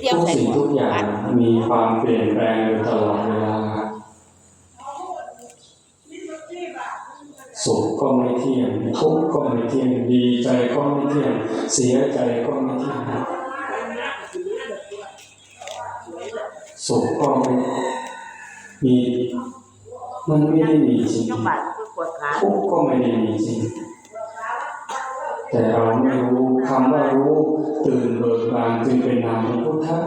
เที่ยวทุกใส่สิ่งหมวทุกอย่างมีความเปลี่ยนแปลงอยู่ตลอดเวลาสุขก็ไม่เที่ยงทุกข์ก็ไม่เที่ยงดีใจก็ไม่เที่ยงเสียใจก็ไม่เที่ยงสุขก็ไม่มีมันไม่ได้มีจริงทุกข์ก็ไม่ได้มีจริง แต่เราไม่รู้คำว่ารู้ตื่นเบิกบานจึงเป็นนามของพุทธะ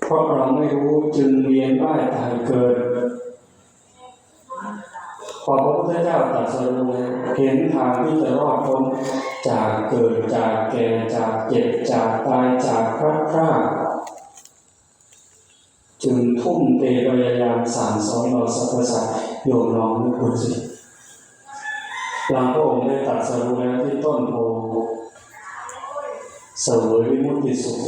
เพราะเราไม่รู้จึงเวียนว่ายตายเกิดพอพระพุทธเจ้าตรัสรู้เห็นทางที่จะรอดพ้นจากเกิดจากแก่จากเจ็บจากตายจากพลัดพรากจึงทุ่มเทพยายามสั่งสอนเราสรรพสัตว์โยมลองนึกดูสิ หลังพระองค์ได้ตรัสรู้แล้วที่ต้นโพเสวยวิมุติสุข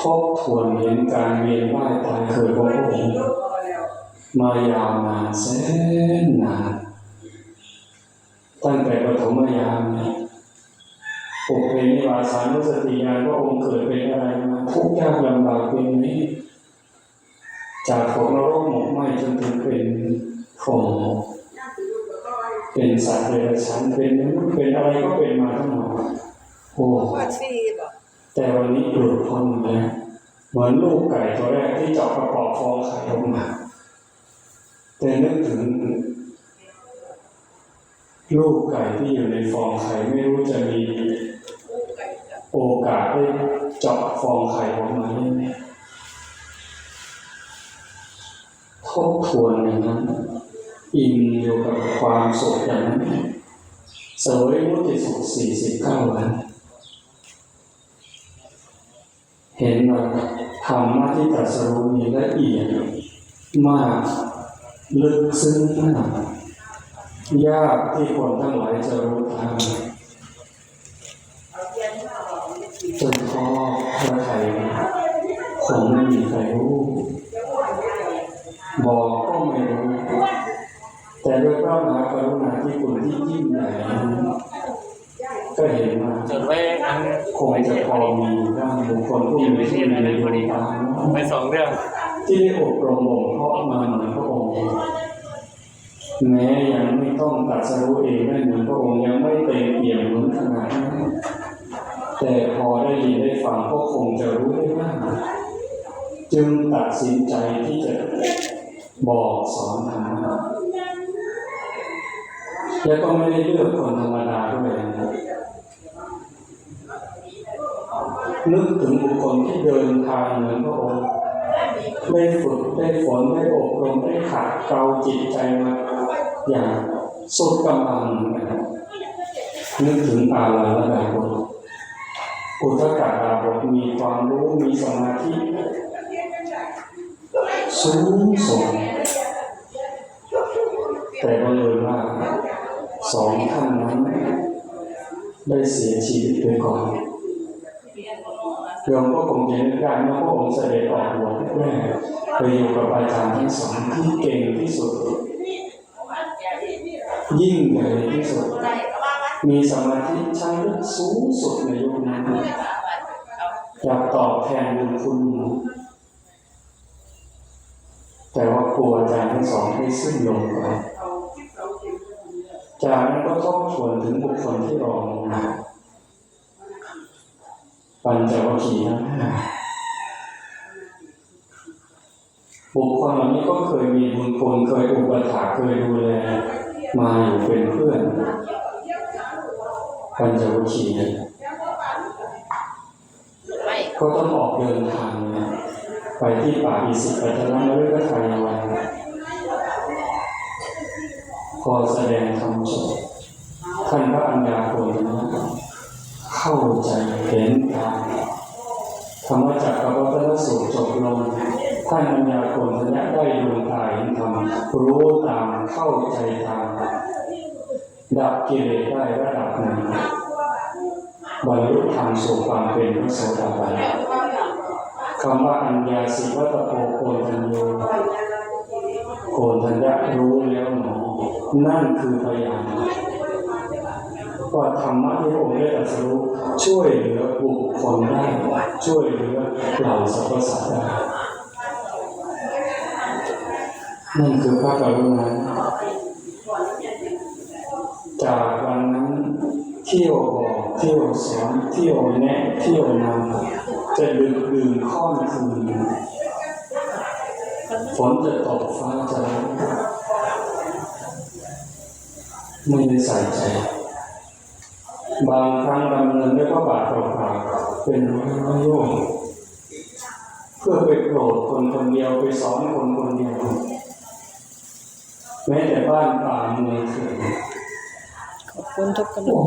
ทบทวนเห็นการเวียนว่ายตายเกิดของพระองค์มายาวนานแสนนานตั้งแต่ปฐมยามนี่ยปุเพนิวาสานุสติญาณพระองค์เกิดเป็นอะไรมาทุกยากลำบากเป็นนี้ จากของนรกหมกไหมจนถึงเป็น พรมเป็นสัตว์เดรัจฉานเป็นมนุษย์เป็นอะไรก็เป็นมาทั้งหมดโอ้แต่วันนี้หลุดพ้นแล้วเหมือนลูกไก่ตัวแรกที่เจาะกระป๋องฟองไข่ออกมาแต่นึกถึง ลูกไก่ที่อยู่ในฟองไข่ไม่รู้จะมีโอกาสได้เจาะฟองไข่ออกมาได้ไหมทบทวนอย่างนั้น อิ่มอยู่กับความสุขอย่างนั้นสวยมุติสุขสี่สิบเก้าวัน เห็นว่าธรรมะที่ตรัสรู้มีละเอียดมาก ลึกซึ้งมากยากที่คนทั้งหลายจะรู้ทางจนท้อพระไทยคงไม่มีใครรู้ บอกก็ไม่รู้ แต่ด้วยพระมหาก รุณาธิคุณที่ยิ่งใหญ่ก็เห็นว่าจดไว้อันคงจะพอมีบ้างบุคคลผู้มีที่มีในบริการไปสองเรื่อง ที่ได้อบรมบ่มเพาะมาเหมือนพระองค์แม้ยังไม่ต้องตัดสรู้เองได้เหมือนพระองค์ยังไม่เต็มเปี่ยมเหมือนขนาดนั้นแต่พอได้ยินได้ฟังก็คงจะรู้ได้บ้างจึงตัดสินใจที่จะบอกสอนธรรมะ แล้วก็ไม่ได้เลือกคนธรรมดาด้วยนะนึกถึงบุคคลที่เดินทางเหมือนพระองค์ได้ฝึกได้ฝนได้อบรมได้ขัดเกลาจิตใจมาอย่างสุดกำลังนะครับนึกถึงอาลาละดาบทอุทกาดาบทมีความรู้มีสมาธิสูงส่งแต่บังเอิญว่า สองท่านนั้น ได้เสียชีวิตไปก่อนโยมก็คงจะนึกได้เมื่อพระองค์เสด็จออกบวชแรกไปอยู่กับอาจารย์ทั้งสองที่เก่งที่สุด ยิ่งใหญ่ที่สุด มีสมาธิชั้นลึกสูงสุดในยุคนั้นอยากตอบแทนบุญคุณ แต่ว่ากลัวอาจารย์ทั้งสองให้สิ้นลมไป จากนั้นก็ทบทวนถึงบุคคลที่รองลงมาปัญจวัคคีย์ทั้งห้าบุคคลเหล่านี้ก็เคยมีบุญคุณเคยอุปถัมภ์เคยดูแลมาอยู่เป็นเพื่อนปัญจวัคคีย์ก็ต้องออกเดินทาง ไปที่ป่าอิสิปตนมฤคทยวัน พอแสดงธรรมจบท่านพระอัญญาโกณนะเข้าใจเห็นทางธรรมจักรวัตนสูตรจบลงท่านอัญญาโกณทัญญะได้ดวงตาเห็นธรรมรู้ตามเข้าใจตามดับกิเลสได้ระดับหนึ่งบรรลุธรรมสู่ความเป็นพระโสดาบันคำว่าอัญญาสิวัต นั่นคือพยานว่าธรรมะที่พระองค์ได้ตรัสรู้ช่วยเหลือบุคคลได้ช่วยเหลือเหล่าสรรพสัตว์ได้นั่นคือพระกรุณาจากวันนั้นเที่ยวบอกเที่ยวสอนเที่ยวแนะเที่ยวนำจะดึกดื่นข้อนคืนฝนจะตกฟ้าจะร้อง มึงใส่ใจบางครั้งดำเนินด้วยพระบาทเปล่าๆเป็นร้อยโยมเพื่อไปโกรธคนคนเดียวไปสอนคนคนเดียวแม้แต่บ้านป่าเมืองเถื่อนขอบคุณทุกคน